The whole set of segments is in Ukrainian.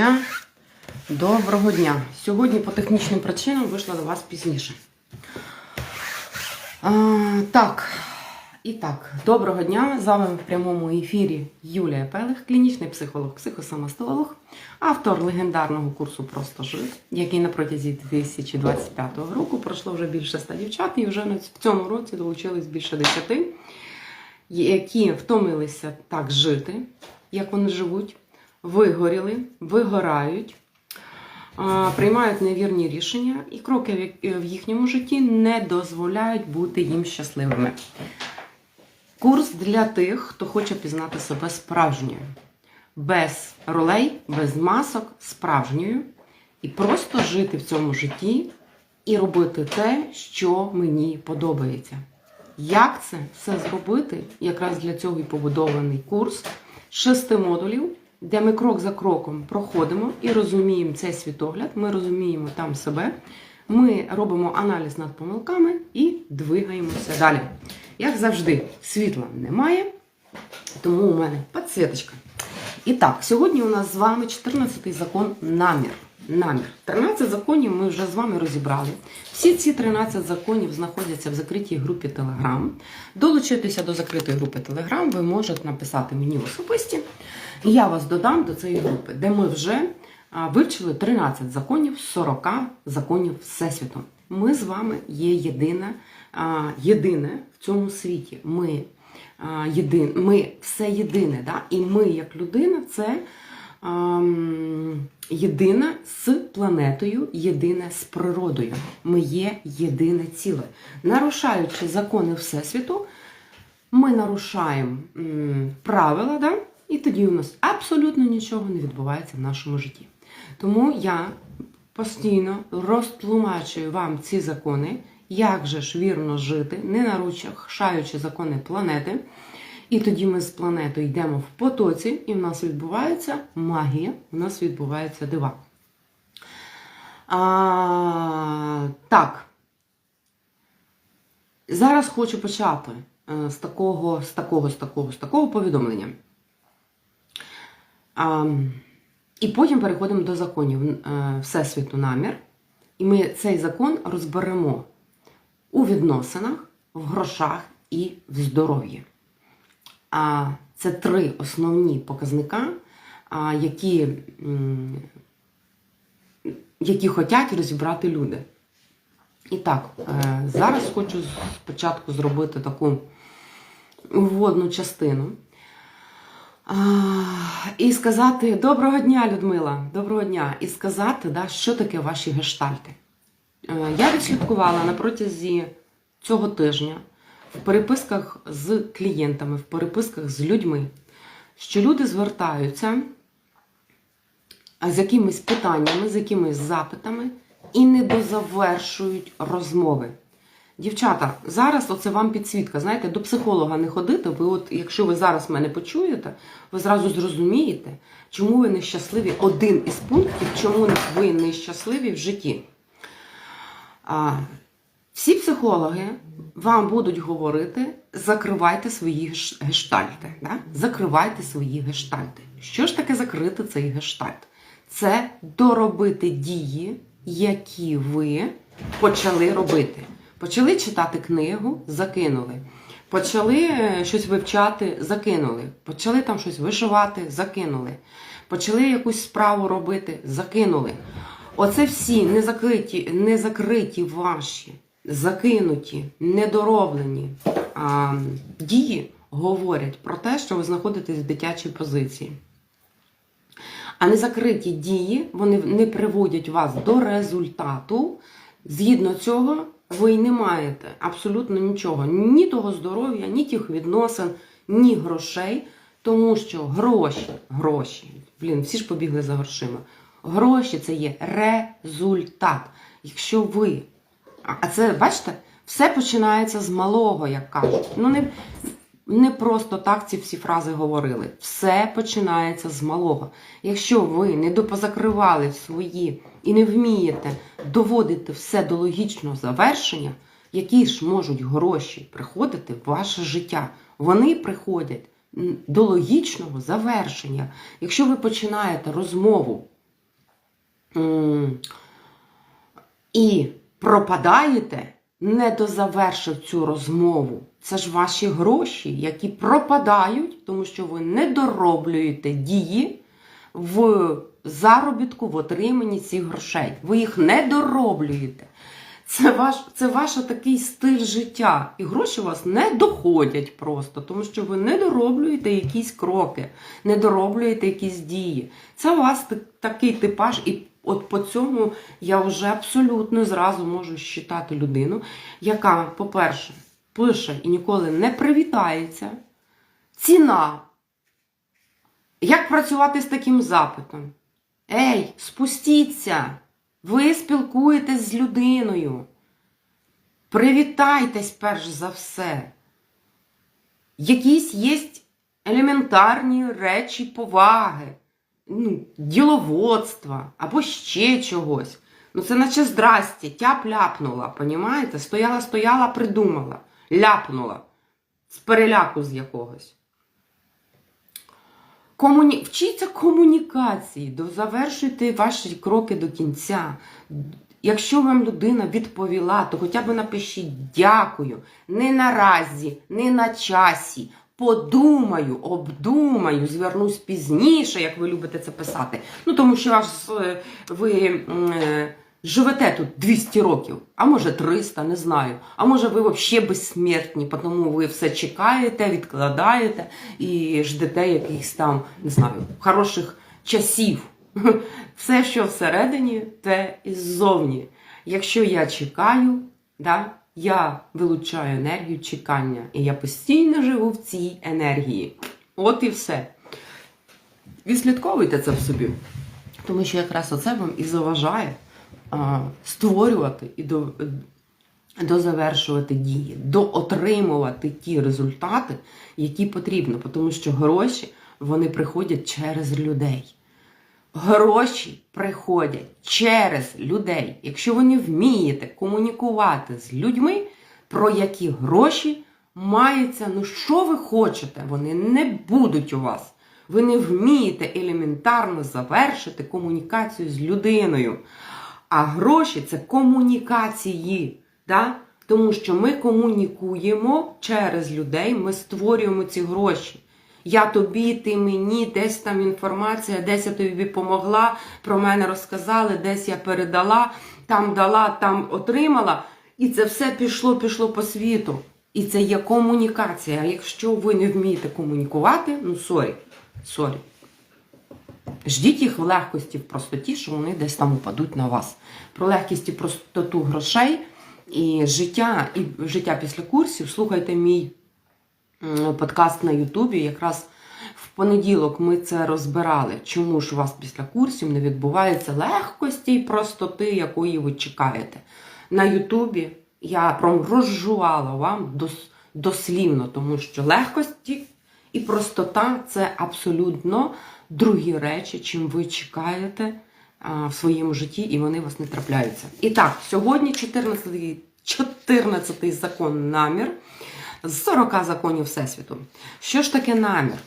дня. Доброго дня. Сьогодні по технічним причинам вийшла до вас пізніше. А, так, і так, доброго дня. З вами в прямому ефірі Юлія Пелих, клінічний психолог, психосомастолог, автор легендарного курсу Просто жив, який на протязі 2025 року пройшло вже більше ста дівчат, і вже в цьому році долучились більше десяти, які втомилися так жити, як вони живуть, вигоріли, вигорають. Приймають невірні рішення, і кроки в їхньому житті не дозволяють бути їм щасливими. Курс для тих, хто хоче пізнати себе справжньою, без ролей, без масок, справжньою, і просто жити в цьому житті і робити те, що мені подобається. Як це все зробити? Якраз для цього і побудований курс шести модулів, де ми крок за кроком проходимо і розуміємо цей світогляд, ми розуміємо там себе, ми робимо аналіз над помилками і двигаємося далі. Як завжди, світла немає, тому у мене підсвіточка. І так, сьогодні у нас з вами 14-й закон намір. Намір. 13 законів ми вже з вами розібрали. Всі ці 13 законів знаходяться в закритій групі Telegram. Долучитися до закритої групи Telegram ви можете написати мені особисті. І я вас додам до цієї групи, де ми вже вивчили 13 законів 40 законів Всесвіту. Ми з вами є єдине, єдине в цьому світі. Ми, єдин, ми все єдине. Да? І ми, як людина, це ам, єдине з планетою, єдине з природою. Ми є єдине ціле. Нарушаючи закони Всесвіту, ми нарушаємо правила, да? і тоді у нас абсолютно нічого не відбувається в нашому житті. Тому я постійно розтлумачую вам ці закони, як же ж вірно жити, не нарушаючи закони планети. І тоді ми з планетою йдемо в потоці, і в нас відбувається магія, в нас відбувається дива. А, так. Зараз хочу почати е, з такого, з такого, з такого, з такого повідомлення. А, і потім переходимо до законів е, Всесвіту намір. І ми цей закон розберемо у відносинах, в грошах і в здоров'ї. Це три основні показника, які, які хочуть розібрати люди. І так, е, зараз хочу спочатку зробити таку вводну частину. І сказати доброго дня, Людмила, доброго дня. І сказати, да, що таке ваші гештальти. Е, Я відслідкувала на протязі цього тижня в переписках з клієнтами, в переписках з людьми, що люди звертаються з якимись питаннями, з якимись запитами і не дозавершують розмови. Дівчата, зараз оце вам підсвітка. Знаєте, до психолога не ходити. Ви, от, якщо ви зараз мене почуєте, ви зразу зрозумієте, чому ви нещасливі. Один із пунктів, чому ви нещасливі в житті. А, всі психологи вам будуть говорити: закривайте свої гештальти. Да? Закривайте свої гештальти. Що ж таке закрити цей гештальт? Це доробити дії, які ви почали робити. Почали читати книгу, закинули. Почали е, щось вивчати, закинули. Почали там щось вишивати, закинули. Почали якусь справу робити, закинули. Оце всі незакриті, незакриті ваші, закинуті, недороблені а, дії говорять про те, що ви знаходитесь в дитячій позиції. А незакриті дії вони не приводять вас до результату. Згідно цього, ви не маєте абсолютно нічого, ні того здоров'я, ні тих відносин, ні грошей, тому що гроші, гроші, блін, всі ж побігли за грошима. Гроші це є результат. Якщо ви. А це, бачите, все починається з малого, як кажуть. Ну, не, не просто так ці всі фрази говорили. Все починається з малого. Якщо ви не допозакривали свої і не вмієте доводити все до логічного завершення, які ж можуть гроші приходити в ваше життя? Вони приходять до логічного завершення. Якщо ви починаєте розмову і пропадаєте, не дозавершив цю розмову. Це ж ваші гроші, які пропадають, тому що ви не дороблюєте дії в заробітку, в отриманні цих грошей. Ви їх не дороблюєте. Це ваш, це ваш такий стиль життя. І гроші у вас не доходять просто, тому що ви не дороблюєте якісь кроки, не дороблюєте якісь дії. Це у вас такий типаж, і от по цьому я вже абсолютно зразу можу считати людину, яка, по-перше, пише і ніколи не привітається. Ціна. Як працювати з таким запитом? Ей, спустіться! Ви спілкуєтесь з людиною. Привітайтесь перш за все. Якісь є елементарні речі поваги, ну, діловодства або ще чогось. Ну, це наче здрасті, тяп ляпнула, понімаєте? Стояла, стояла, придумала, ляпнула з переляку з якогось. Комуні... Вчіться комунікації, завершуйте ваші кроки до кінця. Якщо вам людина відповіла, то хоча б напишіть дякую. Не наразі, не на часі. Подумаю, обдумаю, звернусь пізніше, як ви любите це писати. Ну, тому що аж е, ви е, живете тут 200 років, а може 300, не знаю. А може ви взагалі безсмертні, тому ви все чекаєте, відкладаєте і ждете якихось там, не знаю, хороших часів. Все, що всередині, те і ззовні. Якщо я чекаю, да, я вилучаю енергію чекання, і я постійно живу в цій енергії. От і все. Відслідковуйте це в собі. Тому що якраз оце вам і заважає а, створювати і до, дозавершувати дії, доотримувати ті результати, які потрібно. Тому що гроші вони приходять через людей. Гроші приходять через людей. Якщо ви не вмієте комунікувати з людьми, про які гроші маються, ну що ви хочете, вони не будуть у вас. Ви не вмієте елементарно завершити комунікацію з людиною. А гроші це комунікації. Да? Тому що ми комунікуємо через людей, ми створюємо ці гроші. Я тобі, ти мені, десь там інформація, десь я тобі помогла, про мене розказали, десь я передала, там дала, там отримала. І це все пішло, пішло по світу. І це є комунікація. Якщо ви не вмієте комунікувати, ну сорі, сорі. Ждіть їх в легкості, в простоті, що вони десь там упадуть на вас. Про легкість і простоту грошей і життя, і життя після курсів. Слухайте мій подкаст на Ютубі. Якраз в понеділок ми це розбирали. Чому ж у вас після курсів не відбувається легкості і простоти, якої ви чекаєте. На Ютубі я прям розжувала вам дос- дослівно, тому що легкості і простота це абсолютно другі речі, чим ви чекаєте а, в своєму житті, і вони у вас не трапляються. І так, сьогодні 14 14 закон намір з 40 законів Всесвіту. Що ж таке намір?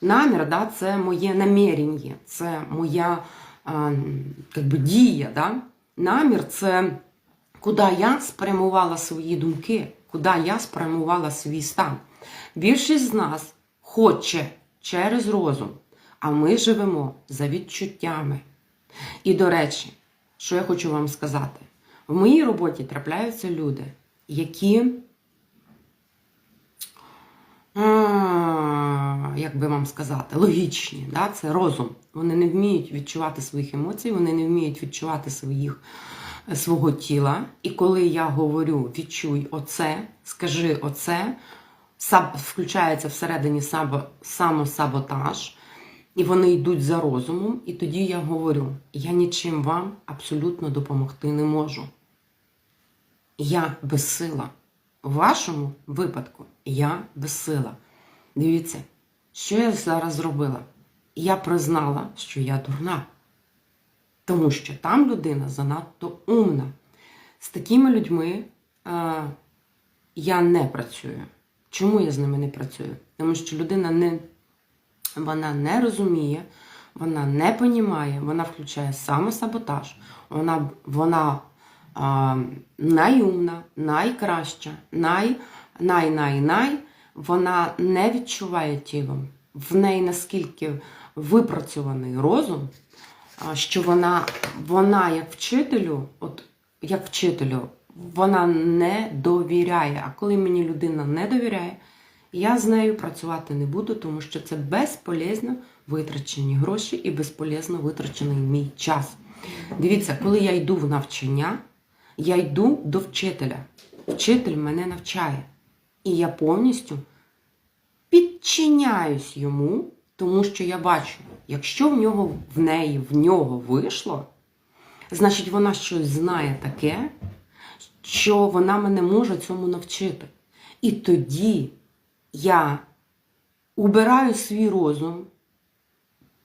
Намір, да, це моє намірення, це моя а, би, дія. Да? Намір це куди я спрямувала свої думки, куди я спрямувала свій стан. Більшість з нас хоче через розум, а ми живемо за відчуттями. І до речі, що я хочу вам сказати: в моїй роботі трапляються люди, які, а, як би вам сказати, логічні, да? це розум. Вони не вміють відчувати своїх емоцій, вони не вміють відчувати своїх, свого тіла. І коли я говорю відчуй оце, скажи оце, саб, включається всередині сабо, самосаботаж, і вони йдуть за розумом, і тоді я говорю: я нічим вам абсолютно допомогти не можу. Я безсила. В вашому випадку я безсила. Дивіться, що я зараз зробила? Я признала, що я дурна. Тому що там людина занадто умна. З такими людьми е, я не працюю. Чому я з ними не працюю? Тому що людина не, вона не розуміє, вона не понімає, вона включає самосаботаж, вона, вона а, найумна, найкраща, най, най, най, най, вона не відчуває тілом. В неї наскільки випрацьований розум, що вона, вона як вчителю, от як вчителю, вона не довіряє. А коли мені людина не довіряє, я з нею працювати не буду, тому що це безполезно витрачені гроші і безполезно витрачений мій час. Дивіться, коли я йду в навчання, я йду до вчителя. Вчитель мене навчає. І я повністю підчиняюсь йому, тому що я бачу, якщо в нього в неї в нього вийшло, значить вона щось знає таке, що вона мене може цьому навчити. І тоді я убираю свій розум,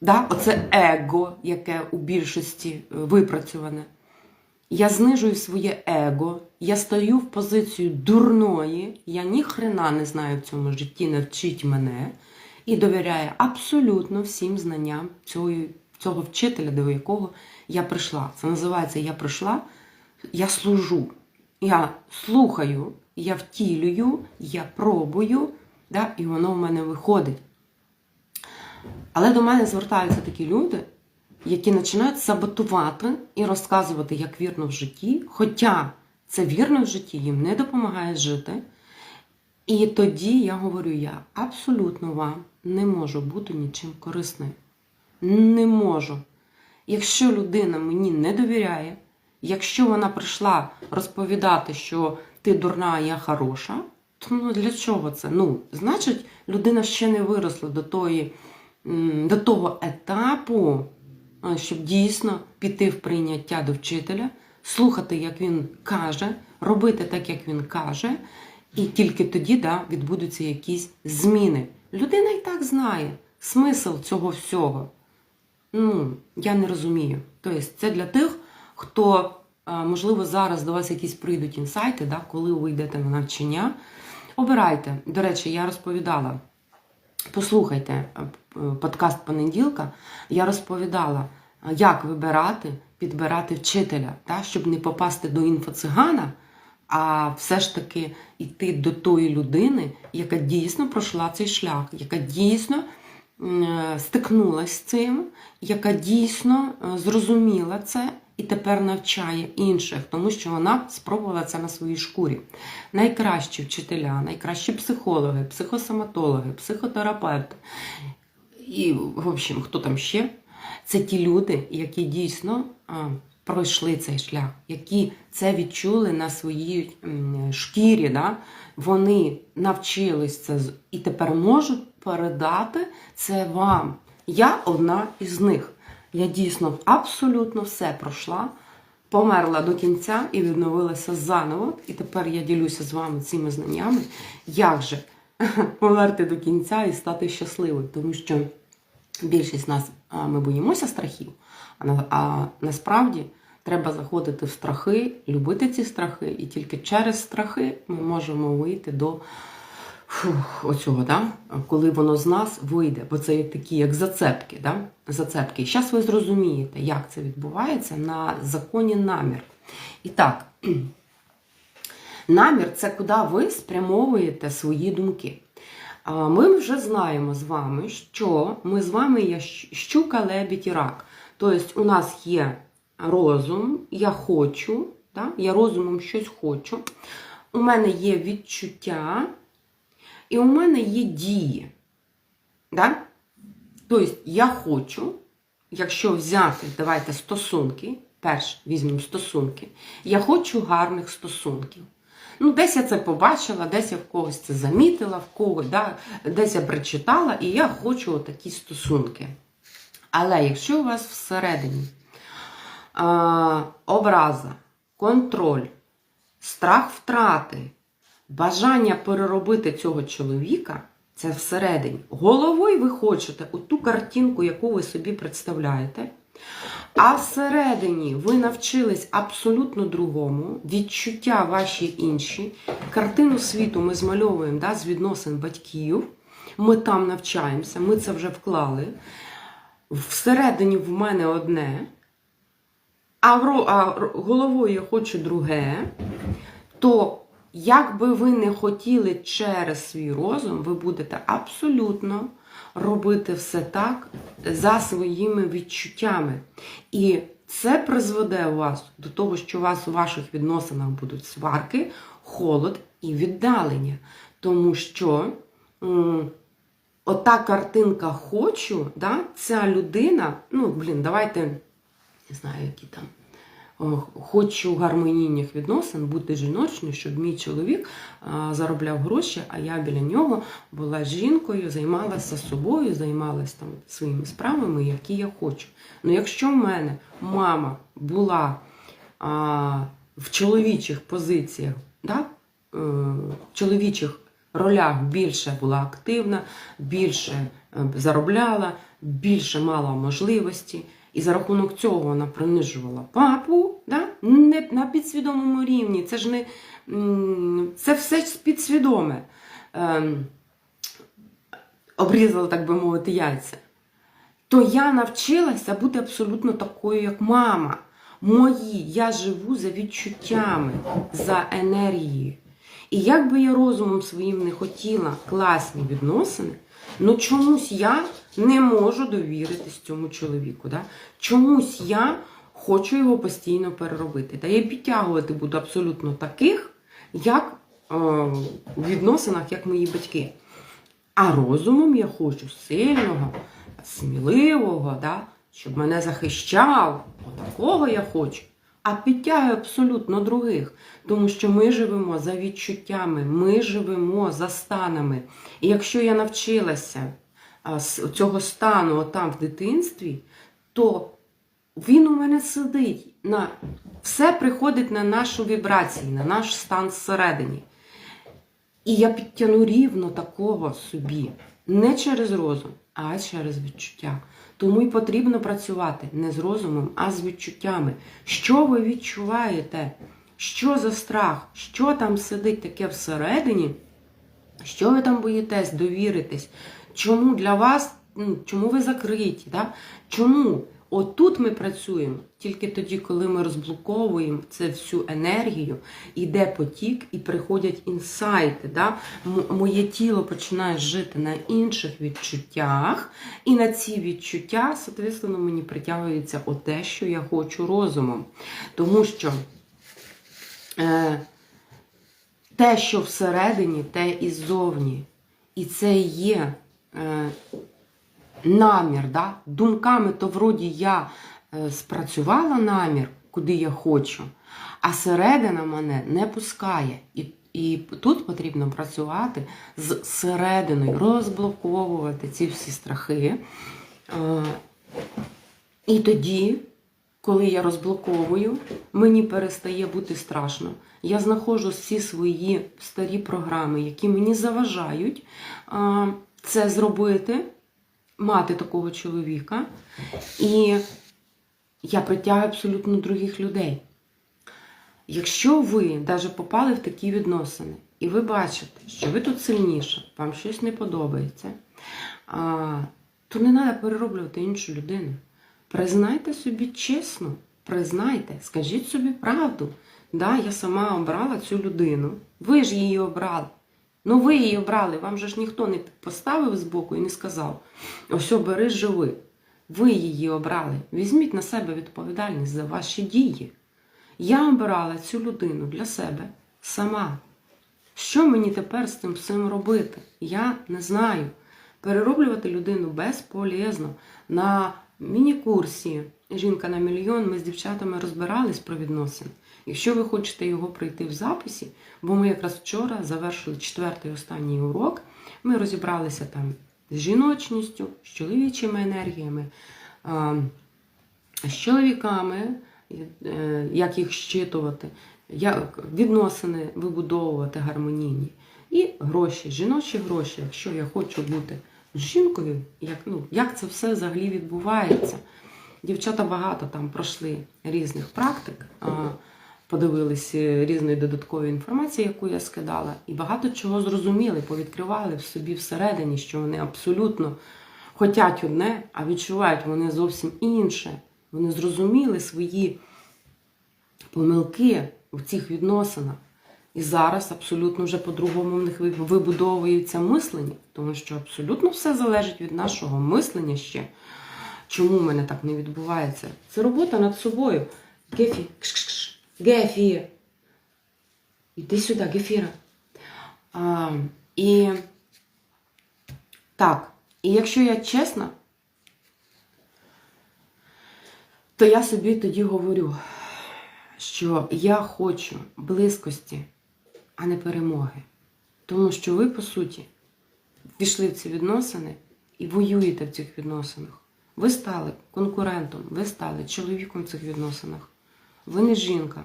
да? оце его, яке у більшості е, випрацьоване. Я знижую своє его, я стою в позицію дурної, я ні хрена не знаю в цьому житті, навчіть мене, і довіряю абсолютно всім знанням цього, цього вчителя, до якого я прийшла. Це називається Я прийшла, я служу. Я слухаю, я втілюю, я пробую, да, і воно в мене виходить. Але до мене звертаються такі люди, які починають саботувати і розказувати, як вірно в житті, хоча це вірно в житті їм не допомагає жити. І тоді я говорю: я абсолютно вам не можу бути нічим корисною. Не можу. Якщо людина мені не довіряє, якщо вона прийшла розповідати, що ти дурна, а я хороша, то ну для чого це? Ну, значить, людина ще не виросла до тої, до того етапу, щоб дійсно піти в прийняття до вчителя, слухати, як він каже, робити так, як він каже, і тільки тоді да, відбудуться якісь зміни. Людина і так знає смисл цього всього. Ну, я не розумію. Тобто, це для тих, хто, можливо, зараз до вас якісь прийдуть інсайти, да, коли ви йдете на навчання. Обирайте. До речі, я розповідала. Послухайте е, подкаст понеділка. Я розповідала, як вибирати, підбирати вчителя, та, щоб не попасти до інфоцигана, а все ж таки йти до тої людини, яка дійсно пройшла цей шлях, яка дійсно е, стикнулася з цим, яка дійсно е, зрозуміла це і тепер навчає інших, тому що вона спробувала це на своїй шкурі. Найкращі вчителя, найкращі психологи, психосоматологи, психотерапевти і, в общем, хто там ще, це ті люди, які дійсно пройшли цей шлях, які це відчули на своїй шкірі. Да? Вони навчились це і тепер можуть передати це вам. Я одна із них. Я дійсно абсолютно все пройшла, померла до кінця і відновилася заново. І тепер я ділюся з вами цими знаннями, як же померти до кінця і стати щасливою. Тому що більшість нас ми боїмося страхів, а, на- а насправді треба заходити в страхи, любити ці страхи, і тільки через страхи ми можемо вийти до фух, оцього, да? коли воно з нас вийде, бо це як такі, як зацепки. Да? зацепки. Зараз ви зрозумієте, як це відбувається на законі намір. І так, намір це куди ви спрямовуєте свої думки. Ми вже знаємо з вами, що ми з вами є щука, лебідь і рак. Тобто у нас є розум, я хочу, да? я розумом щось хочу. У мене є відчуття, і у мене є дії. Да? Тобто я хочу, якщо взяти, давайте стосунки, перш візьмемо стосунки, я хочу гарних стосунків. Ну, десь я це побачила, десь я в когось це замітила, в когось, да, десь я прочитала, і я хочу такі стосунки. Але якщо у вас всередині а, образа, контроль, страх втрати, бажання переробити цього чоловіка, це всередині. Головою ви хочете оту картинку, яку ви собі представляєте. А всередині ви навчились абсолютно другому, відчуття ваші інші. Картину світу ми змальовуємо да, з відносин батьків. Ми там навчаємося, ми це вже вклали. всередині в мене одне, а, головою я хочу друге, то як би ви не хотіли через свій розум, ви будете абсолютно робити все так за своїми відчуттями. І це призведе вас до того, що у вас у ваших відносинах будуть сварки, холод і віддалення. Тому що ота картинка хочу, да, ця людина, ну, блін, давайте, не знаю, які там. О, Хочу гармонійних відносин, бути жіночною, щоб мій чоловік заробляв гроші, а я біля нього була жінкою, займалася собою, займалася там своїми справами, які я хочу. Ну, якщо в мене мама була а, в чоловічих позиціях, да, е, в чоловічих ролях більше була активна, більше е, заробляла, більше мала можливості. І за рахунок цього вона принижувала папу да? не на підсвідомому рівні. Це ж не це все підсвідоме. Ем, обрізала, так би мовити, яйця. То я навчилася бути абсолютно такою, як мама. Мої, я живу за відчуттями, за енергією. І як би я розумом своїм не хотіла класні відносини, ну чомусь я не можу довіритись цьому чоловіку. Да? Чомусь я хочу його постійно переробити. Та я підтягувати буду абсолютно таких, як е, у відносинах, як мої батьки. А розумом я хочу сильного, сміливого, да? щоб мене захищав. Отакого я хочу. А підтягую абсолютно других. Тому що ми живемо за відчуттями, ми живемо за станами. І якщо я навчилася з цього стану отам в дитинстві, то він у мене сидить. На... Все приходить на нашу вібрацію, на наш стан всередині. І я підтягну рівно такого собі. Не через розум, а через відчуття. Тому й потрібно працювати не з розумом, а з відчуттями. Що ви відчуваєте? Що за страх? Що там сидить таке всередині? Що ви там боїтесь довіритись? Чому для вас, ну, чому ви закриті? Да? Чому? Отут ми працюємо тільки тоді, коли ми розблоковуємо це всю енергію, іде потік і приходять інсайти. Да? Моє тіло починає жити на інших відчуттях, і на ці відчуття, соответственно, мені притягується оте, що я хочу розумом. Тому що е, те, що всередині, те і ззовні. І це є е, намір. Да? Думками, то вроді я е, спрацювала намір, куди я хочу, а середина мене не пускає. І, і тут потрібно працювати з серединою, розблоковувати ці всі страхи. Е, і тоді, коли я розблоковую, мені перестає бути страшно. Я знаходжу всі свої старі програми, які мені заважають це зробити, мати такого чоловіка. І я притягую абсолютно других людей. Якщо ви навіть попали в такі відносини, і ви бачите, що ви тут сильніше, вам щось не подобається, то не треба перероблювати іншу людину. Признайте собі чесно, признайте, скажіть собі правду. Да, я сама обрала цю людину. Ви ж її обрали. Ну ви її обрали, вам же ж ніхто не поставив збоку і не сказав: ось бери, живи. Ви її обрали. Візьміть на себе відповідальність за ваші дії. Я обирала цю людину для себе сама. Що мені тепер з цим всім робити? Я не знаю. Перероблювати людину безполезно. На міні-курсі Жінка на мільйон ми з дівчатами розбирались про відносини. Якщо ви хочете його пройти в записі, бо ми якраз вчора завершили четвертий останній урок, ми розібралися там з жіночністю, з чоловічими енергіями, з чоловіками, е, як їх щитувати, як відносини вибудовувати гармонійні. І гроші, жіночі гроші, якщо я хочу бути жінкою, як, ну, як це все взагалі відбувається. Дівчата багато там пройшли різних практик, подивилися різної додаткової інформації, яку я скидала, і багато чого зрозуміли, повідкривали в собі всередині, що вони абсолютно хотять одне, а відчувають вони зовсім інше. Вони зрозуміли свої помилки в цих відносинах. І зараз абсолютно вже по-другому в них ви- вибудовується мислення, тому що абсолютно все залежить від нашого мислення ще. Чому в мене так не відбувається? Це робота над собою. Гефі, кш-кш-кш. Гефі. Іди сюди, Гефіра. А, і так, і якщо я чесна, то я собі тоді говорю, що я хочу близькості, а не перемоги. Тому що ви, по суті, війшли в ці відносини і воюєте в цих відносинах. Ви стали конкурентом, ви стали чоловіком в цих відносинах. Ви не жінка,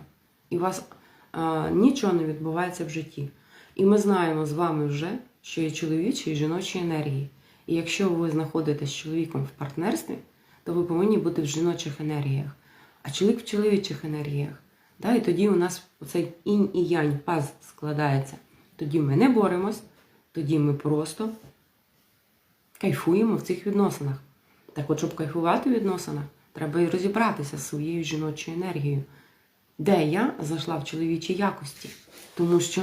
і у вас а, нічого не відбувається в житті. І ми знаємо з вами вже, що є чоловічі і жіночі енергії. І якщо ви знаходитесь з чоловіком в партнерстві, то ви повинні бути в жіночих енергіях, а чоловік в чоловічих енергіях. Да? І тоді у нас оцей інь і янь паз складається. Тоді ми не боремось, тоді ми просто кайфуємо в цих відносинах. Так от, щоб кайфувати в відносинах, треба і розібратися з своєю жіночою енергією. Де я зайшла в чоловічі якості? Тому що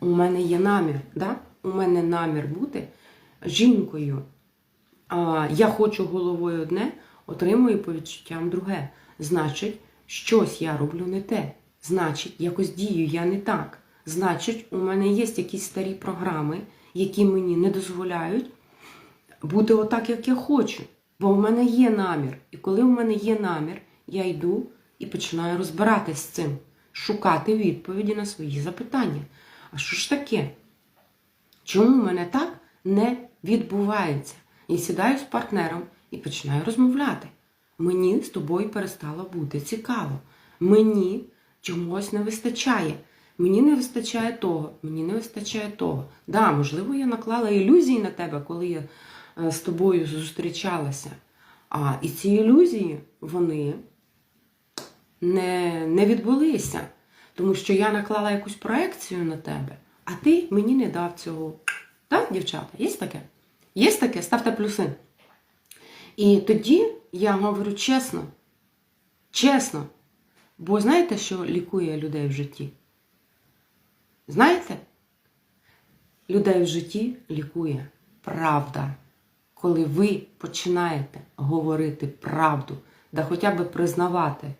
у мене є намір, да? у мене намір бути жінкою. А, я хочу головою одне, отримую по відчуттям друге. Значить, щось я роблю не те. Значить, якось дію я не так. Значить, у мене є якісь старі програми, які мені не дозволяють бути отак, як я хочу. Бо в мене є намір. І коли в мене є намір, я йду і починаю розбиратись з цим, шукати відповіді на свої запитання. А що ж таке? Чому в мене так не відбувається? І сідаю з партнером і починаю розмовляти. Мені з тобою перестало бути цікаво. Мені чогось не вистачає. Мені не вистачає того, мені не вистачає того. Да, можливо, я наклала ілюзії на тебе, коли я е, з тобою зустрічалася. А і ці ілюзії, вони не, не відбулися. Тому що я наклала якусь проекцію на тебе, а ти мені не дав цього. Так, дівчата, є таке? Є таке? Ставте плюси. І тоді я говорю чесно, чесно. Бо знаєте, що лікує людей в житті? Знаєте? Людей в житті лікує правда. Коли ви починаєте говорити правду, да хоча б признавати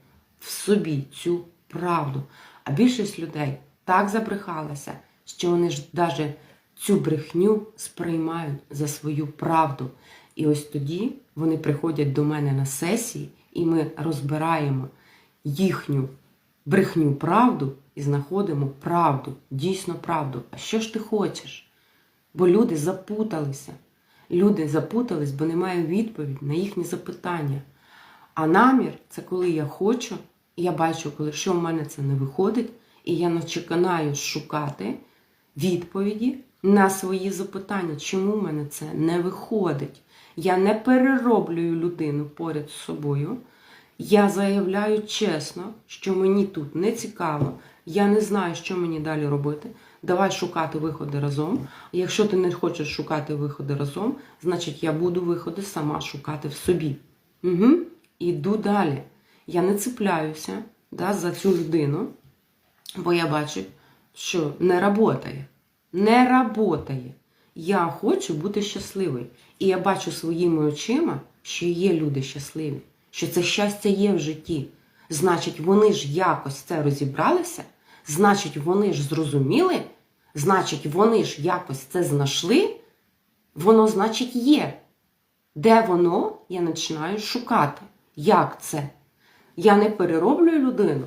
в собі цю правду. А більшість людей так забрехалася, що вони ж навіть цю брехню сприймають за свою правду. І ось тоді вони приходять до мене на сесії, і ми розбираємо їхню брехню правду і знаходимо правду, дійсно правду. А що ж ти хочеш? Бо люди запуталися. Люди запутались, бо немає відповіді на їхні запитання. А намір це коли я хочу, я бачу, коли що в мене це не виходить, і я починаю шукати відповіді на свої запитання, чому в мене це не виходить. Я не перероблюю людину поряд з собою. Я заявляю чесно, що мені тут не цікаво, я не знаю, що мені далі робити. Давай шукати виходи разом. Якщо ти не хочеш шукати виходи разом, значить я буду виходи сама шукати в собі. Угу. Іду далі. Я не цепляюся да, за цю людину, бо я бачу, що не працює. Не працює. Я хочу бути щасливою. І я бачу своїми очима, що є люди щасливі, що це щастя є в житті. Значить, вони ж якось це розібралися, значить, вони ж зрозуміли, значить, вони ж якось це знайшли, воно, значить, є. Де воно, я починаю шукати. Як це? Я не перероблюю людину.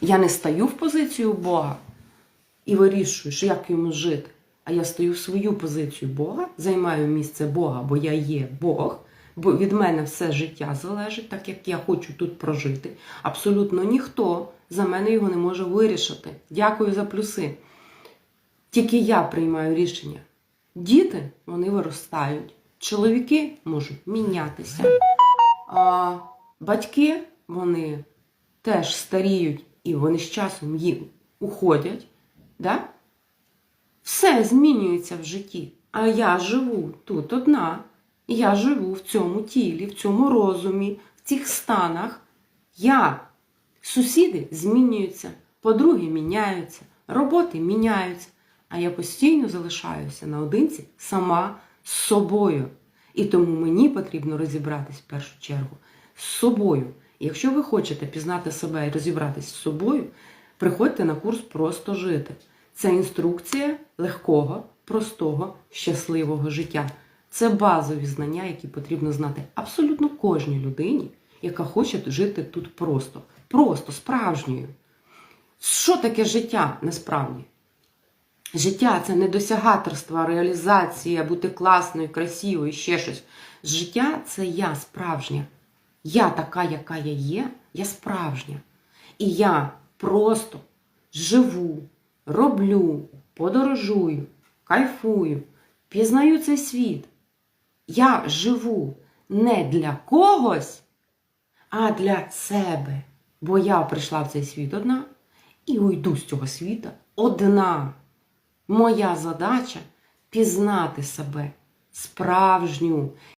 Я не стаю в позицію Бога і вирішую, що як йому жити. А я стою в свою позицію Бога, займаю місце Бога, бо я є Бог, бо від мене все життя залежить, так як я хочу тут прожити. Абсолютно ніхто за мене його не може вирішити. Дякую за плюси. Тільки я приймаю рішення. Діти вони виростають, чоловіки можуть мінятися, батьки вони теж старіють і вони з часом їм уходять. Да? Все змінюється в житті. А я живу тут одна. я живу в цьому тілі, в цьому розумі, в цих станах. Я. Сусіди змінюються, подруги міняються, роботи міняються, а я постійно залишаюся наодинці сама з собою. І тому мені потрібно розібратись в першу чергу з собою. І якщо ви хочете пізнати себе і розібратись з собою, приходьте на курс Просто жити. Це інструкція легкого, простого, щасливого життя. Це базові знання, які потрібно знати абсолютно кожній людині, яка хоче жити тут просто, просто справжньою. Що таке життя насправді? Життя це не досягаторство, реалізація, бути класною, красивою, ще щось. Життя це я справжня. Я така, яка я є, я справжня. І я просто живу, роблю, подорожую, кайфую, пізнаю цей світ. Я живу не для когось, а для себе. Бо я прийшла в цей світ одна і уйду з цього світа одна. Моя задача пізнати себе справжню